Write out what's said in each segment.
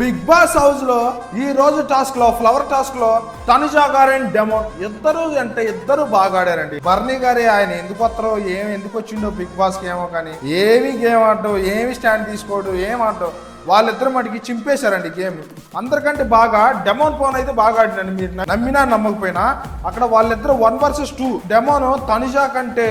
Big boss హౌస్లో ఈ రోజు టాస్క్లో ఫ్లవర్ టాస్క్లో తనుజా గారు అండ్ డెమో ఇద్దరు అంటే ఇద్దరు బాగా ఆడారండి. బర్నీ గారి ఆయన ఎందుకు వస్తారో ఏం ఎందుకు వచ్చిండో బిగ్ బాస్ ఏమో కానీ ఏమి గేమ్ ఆడటం ఏమి స్టాండ్ తీసుకోవడం ఏం ఆడటం వాళ్ళిద్దరు మటుకి చింపేశారండి గేమ్. అందరికంటే బాగా డెమోన్ ఫోన్ అయితే బాగా ఆడినండి మీరు నమ్మినా నమ్మకపోయినా అక్కడ వాళ్ళిద్దరు one versus two demon Tanuja కంటే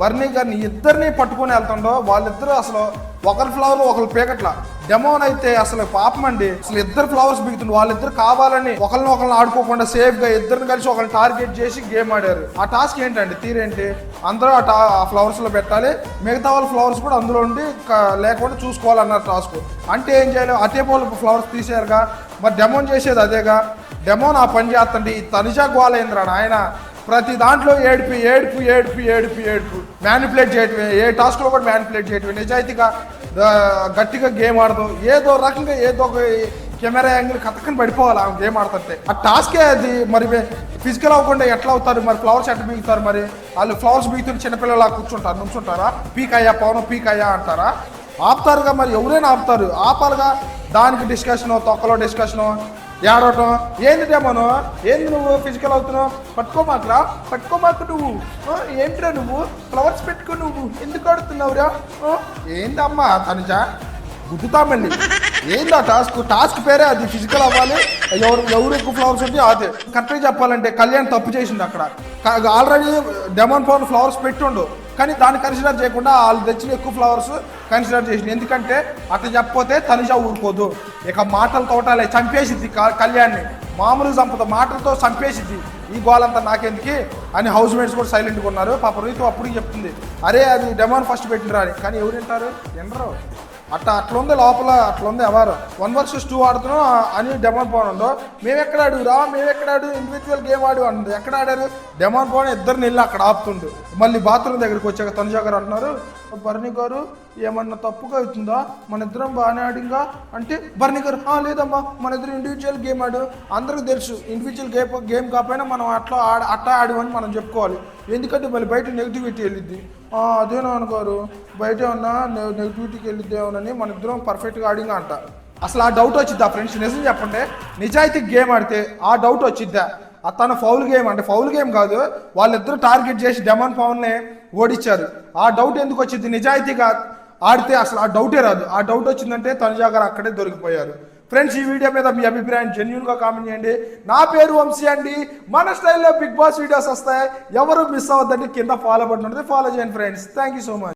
బర్నీ గారిని ఇద్దరిని పట్టుకొని వెళ్తుండో వాళ్ళిద్దరూ అసలు ఒకరి ఫ్లవర్ ఒకరు పీకట్ల. డెమోన్ అయితే అసలు పాపం అండి. అసలు ఇద్దరు ఫ్లవర్స్ బిగుతుంది వాళ్ళిద్దరు కావాలని ఒకరిని ఒకరిని ఆడుకోకుండా సేఫ్గా ఇద్దరిని కలిసి ఒకరిని టార్గెట్ చేసి గేమ్ ఆడారు. ఆ టాస్క్ ఏంటండి? తీరేంటి అందరూ ఆ టా ఆ ఫ్లవర్స్లో పెట్టాలి. మిగతా వాళ్ళ ఫ్లవర్స్ కూడా అందులో ఉండి లేకుండా చూసుకోవాలన్నారు టాస్క్ అంటే ఏం చేయాలి? అటే వాళ్ళు ఫ్లవర్స్ తీసారుగా. మరి డెమోన్ చేసేది అదేగా? డెమోన్ ఆ పని చేస్తండి ఈ తనిషా గోలేంద్ర ఆయన ప్రతి దాంట్లో ఏడుపు ఏడుపు ఏడుపు ఏడుపు ఏడుపు. మ్యానిపులేట్ చేయటమే. ఏ టాస్క్లో కూడా మ్యానిపులేట్ చేయటమే. నిజాయితీగా గట్టిగా గేమ్ ఆడదాం. ఏదో రకంగా ఏదో ఒక కెమెరా యాంగిల్ కథకని పడిపోవాలి ఆ గేమ్ ఆడుతుంటే. ఆ టాస్కే అది? మరి ఫిజికల్ అవ్వకుండా ఎట్లా అవుతారు? మరి ఫ్లవర్స్ ఎట్లా బీగుతారు మరి? వాళ్ళు ఫ్లవర్స్ బీగుతుంటే చిన్నపిల్లలా కూర్చుంటారు నుంచుంటారా? పీక్ అయ్యా పవన్ పీక్ అయ్యా అంటారా? ఆపుతారుగా మరి? ఎవరైనా ఆపుతారు. ఆపాలిగా దానికి డిస్కషను తొక్కలో డిస్కషను ఏడవటం ఏంది మనం ఏంది నువ్వు ఫిజికల్ అవుతున్నావు? పట్టుకోమాకరా పట్టుకోమాకు నువ్వు. ఏంటిరా ఏంట్రా నువ్వు? ఫ్లవర్స్ పెట్టుకో నువ్వు. ఎందుకు ఆడుతున్నావురా? ఏందమ్మా తనుజ? గుద్దుతామండి ఏంది ఆ టాస్క్ టాస్క్ పేరే అది ఫిజికల్ అవ్వాలి. ఎవరు ఎవరు ఎక్కువ ఫ్లవర్స్ ఉంటే అదే. కరెక్ట్గా చెప్పాలంటే కళ్యాణ్ తప్పు చేసింది అక్కడ. ఆల్రెడీ డెమన్ ఫోన్ ఫ్లవర్స్ పెట్టుండు. కానీ దాన్ని కన్సిడర్ చేయకుండా వాళ్ళు తెచ్చిన ఎక్కువ ఫ్లవర్స్ కన్సిడర్ చేసింది. ఎందుకంటే అట్లా చెప్పపోతే తనుజ ఊరుకోదు. ఇక మాటల తోటాలే చంపేసిద్ది కళ్యాణ్ని. మామూలు సంపద మాటలతో చంపేసిద్ది. ఈ గోలంతా నాకెందుకి? అని హౌస్ మేట్స్ కూడా సైలెంట్గా ఉన్నారు. పాప రీతు అప్పుడు చెప్తుంది. అరే అది డెమోన్ ఫస్ట్ పెట్టినరా అని. కానీ ఎవరు వింటారు? వినరు. అట్లా అట్లుంది లోపల అట్లుంది ఉంది ఎవరు? వన్ వర్సెస్ టూ ఆడుతున్నాం అని డెమోన్ పోన్ ఉండో. మేము ఎక్కడ ఆడురా మేము ఎక్కడ ఆడు ఇండివిజువల్ గేమ్ ఆడు అంటుంది ఎక్కడ ఆడారు? డెమోన్ పోన్ ఇద్దరు నెల్లి అక్కడ ఆపుతుండు. మళ్ళీ బాత్రూమ్ దగ్గరికి వచ్చాక తనుజా గారు అంటున్నారు భరణి గారు ఏమన్నా తప్పుగా అవుతుందా? మన ఇద్దరం బాగానే ఆడింగా అంటే భరణి గారు లేదమ్మా. మన ఇద్దరు ఇండివిజువల్ గేమ్ ఆడు. అందరికీ తెలుసు ఇండివిజువల్ గేమ్ గేమ్ కాకపోయినా మనం అట్లా ఆడ అట్లా ఆడమని మనం చెప్పుకోవాలి. ఎందుకంటే మళ్ళీ బయట నెగిటివిటీ వెళ్ళిద్ది. అదేనా అనుకోరు బయట ఏమన్నా నె- నెగిటివిటీకి వెళ్ళిద్దేమోనని మన ఇద్దరం పర్ఫెక్ట్గా ఆడింగా అంట. అసలు ఆ డౌట్ వచ్చిద్దా ఫ్రెండ్స్ నిజం చెప్పండి. నిజాయితీ గేమ్ ఆడితే ఆ డౌట్ వచ్చిద్దా? ఆ తన ఫౌల్ గేమ్ అంటే ఫౌల్ గేమ్ కాదు వాళ్ళిద్దరూ టార్గెట్ చేసి డెమన్ పవన్నే ఓడించారు ఆ డౌట్ ఎందుకు వచ్చింది నిజాయితీగా ఆడితే అసలు ఆ డౌటే రాదు. ఆ డౌట్ వచ్చిందంటే తనుజా గారు అక్కడే దొరికిపోయారు. ఫ్రెండ్స్ ఈ వీడియో మీద మీ అభిప్రాయం జెన్యున్గా కామెంట్ చేయండి. నా పేరు వంశీ అండి. మన స్టైల్లో బిగ్ బాస్ వీడియోస్ వస్తాయి. ఎవరు మిస్ అవ్వద్దండి కింద ఫాలో బటన్ ఉంటుంది. ఫాలో చేయండి friends thank you so much